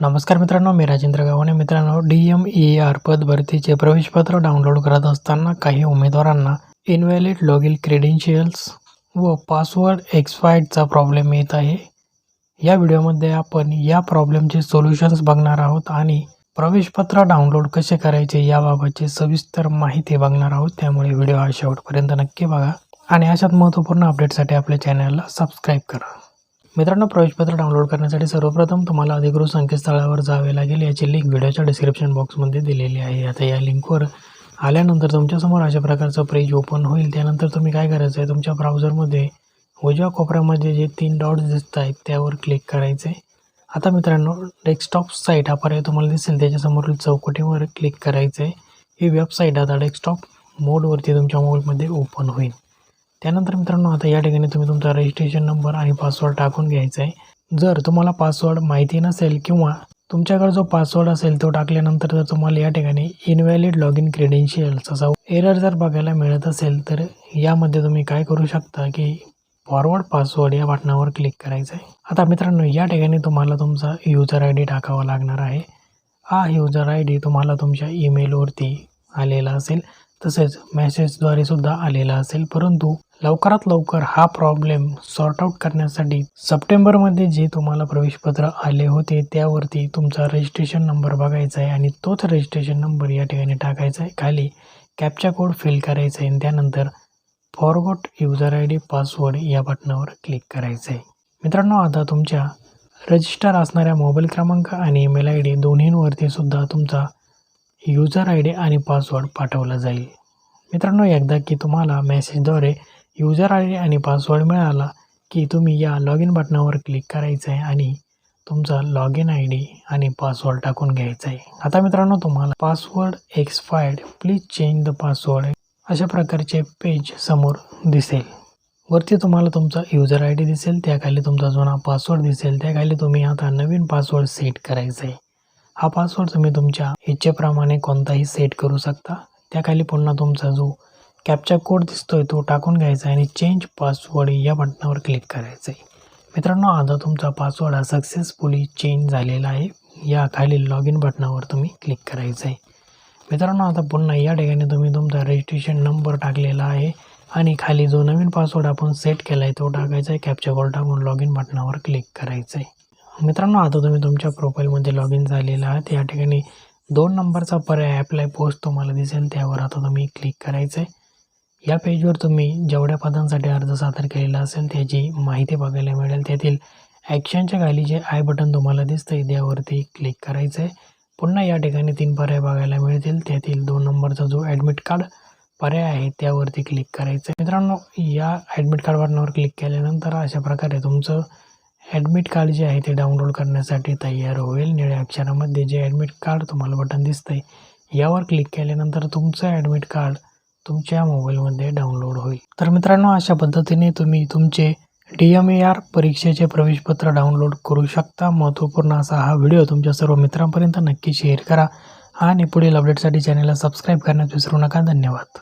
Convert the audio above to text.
नमस्कार मित्रांनो मी राजेंद्र गावाने मित्रांनो डी एम ई आर पद भरतीचे प्रवेशपत्र डाउनलोड करत असताना काही उमेदवारांना इनव्हॅलिड लॉगिन क्रेडेन्शियल्स व पासवर्ड एक्सपायर्डचा प्रॉब्लेम येत आहे. या व्हिडिओमध्ये आपण या प्रॉब्लेमचे सोल्युशन्स बघणार आहोत आणि प्रवेशपत्र डाउनलोड कसे करायचे याबाबतची सविस्तर माहिती बघणार आहोत. त्यामुळे व्हिडिओ हा शेवटपर्यंत नक्की बघा आणि अशाच महत्त्वपूर्ण अपडेटसाठी आपल्या चॅनलला सबस्क्राईब करा. मित्रांनो प्रवेशपत्र डाउनलोड करण्यासाठी सर्वप्रथम तुम्हाला अधिकृत संकेतस्थळावर जावे लागेल. याची लिंक व्हिडिओच्या डिस्क्रिप्शन बॉक्समध्ये दिलेली आहे. आता या लिंकवर आल्यानंतर तुमच्यासमोर अशा प्रकारचं पेज ओपन होईल. त्यानंतर तुम्ही काय करायचं आहे? तुमच्या ब्राउझरमध्ये उजव्या कोपऱ्यामध्ये जे तीन डॉट्स दिसत आहेत त्यावर क्लिक करायचे. आता मित्रांनो डेस्कटॉप साईट हा पर्याय तुम्हाला दिसेल. त्याच्यासमोरील चौकटीवर क्लिक करायचं. आहे ही वेबसाईट आता डेस्कटॉप मोडवरती तुमच्या मोबाईलमध्ये ओपन होईल. त्यानंतर मित्रांनो आता या ठिकाणी तुम्ही तुमचा रजिस्ट्रेशन नंबर आणि पासवर्ड टाकून घ्यायचा आहे जर तुम्हाला पासवर्ड माहिती नसेल किंवा तुमच्याकडे जो पासवर्ड असेल तो टाकल्यानंतर जर तुम्हाला या ठिकाणी इनव्हॅलिड लॉग इन क्रेडेन्शियल्स असा एरर जर बघायला मिळत असेल तर यामध्ये तुम्ही काय करू शकता की फॉरवर्ड पासवर्ड या बटनावर क्लिक करायचं आहे आता मित्रांनो या ठिकाणी तुम्हाला तुमचा युजर आय डी टाकावा लागणार आहे. हा युजर आय डी तुम्हाला तुमच्या ईमेलवरती आलेला असेल. तसेच मेसेजद्वारे सुद्धा आलेला असेल. परंतु लवकरात लवकर हा प्रॉब्लेम सॉर्ट आउट करण्यासाठी सप्टेंबरमध्ये जे तुम्हाला प्रवेशपत्र आले होते त्यावरती तुमचा रजिस्ट्रेशन नंबर बघायचा आहे आणि तोच रजिस्ट्रेशन नंबर या ठिकाणी टाकायचा आहे. खाली कॅपचा कोड फिल करायचा आहे आणि त्यानंतर forgot user I D password या बटनावर क्लिक करायचं आहे. मित्रांनो आता तुमच्या रजिस्टर असणाऱ्या मोबाईल क्रमांक आणि ईमेल आय डी दोन्हींवरती सुद्धा तुमचा युजर आय डी आणि पासवर्ड पाठवला जाईल. मित्रांनो एकदा की तुम्हाला मेसेजद्वारे युजर आय डी आणि पासवर्ड मिळाला की तुम्ही या लॉग इन बटनावर क्लिक करायचं आहे आणि तुमचा लॉग इन आय डी आणि पासवर्ड टाकून घ्यायचा आहे. आता मित्रांनो तुम्हाला password expired please change the password अशा प्रकारचे पेज समोर दिसेल. वरती तुम्हाला तुमचा युजर आय डी दिसेल त्याखाली तुमचा जुना पासवर्ड दिसेल त्याखाली तुम्ही आता नवीन पासवर्ड सेट करायचा आहे. हा पासवर्ड तुम्ही तुमच्या इच्छेप्रमाणे कोणताही सेट करू शकता. त्याखाली पुन्हा तुमचा जो कॅपचा कोड दिसतोय तो टाकून घ्यायचा आहे आणि चेंज पासवर्ड या बटनावर क्लिक करायचं आहे. मित्रांनो आता तुमचा पासवर्ड हा सक्सेसफुली चेंज झालेला आहे. या खाली लॉग इन बटनावर तुम्ही क्लिक करायचं आहे. मित्रांनो आता पुन्हा या ठिकाणी तुम्ही तुमचा रजिस्ट्रेशन नंबर टाकलेला आहे आणि खाली जो नवीन पासवर्ड आपण सेट केला आहे तो टाकायचा आहे. कॅपचा कोड टाकून लॉग इन बटनावर क्लिक करायचं आहे. मित्रांनो आता तुम्ही तुमच्या प्रोफाईलमध्ये लॉग इन झालेला आहात. या ठिकाणी दोन नंबरचा पर्याय ॲप्लाय पोस्ट तुम्हाला दिसेल. त्यावर आता तुम्ही क्लिक करायचं आहे या पेजवर तुम्ही जेवढ्या पदांसाठी अर्ज सादर केलेला असेल त्याची माहिती बघायला मिळेल. त्यातील ॲक्शनच्या खाली जे आय बटन तुम्हाला दिसतं आहे त्यावरती क्लिक करायचं आहे पुन्हा या ठिकाणी तीन पर्याय बघायला मिळतील. त्यातील दोन नंबरचा जो ॲडमिट कार्ड पर्याय आहे त्यावरती क्लिक करायचं आहे मित्रांनो या ॲडमिट कार्ड बटनावर क्लिक केल्यानंतर अशा प्रकारे तुमचं ॲडमिट कार्ड जे आहे ते डाउनलोड करण्यासाठी तयार होईल. निळ्या अक्षरामध्ये जे ॲडमिट कार्ड तुम्हाला बटन दिसतं आहे यावर क्लिक केल्यानंतर तुमचं ॲडमिट कार्ड तुमच्या मोबाईलमध्ये डाउनलोड होईल. तर मित्रांनो अशा पद्धतीने तुम्ही तुमचे डी एम ए आर परीक्षेचे प्रवेशपत्र डाउनलोड करू शकता. महत्त्वपूर्ण असा हा व्हिडिओ तुमच्या सर्व मित्रांपर्यंत नक्की शेअर करा आणि पुढील अपडेटसाठी चॅनलला सबस्क्राईब करण्यास विसरू नका. धन्यवाद.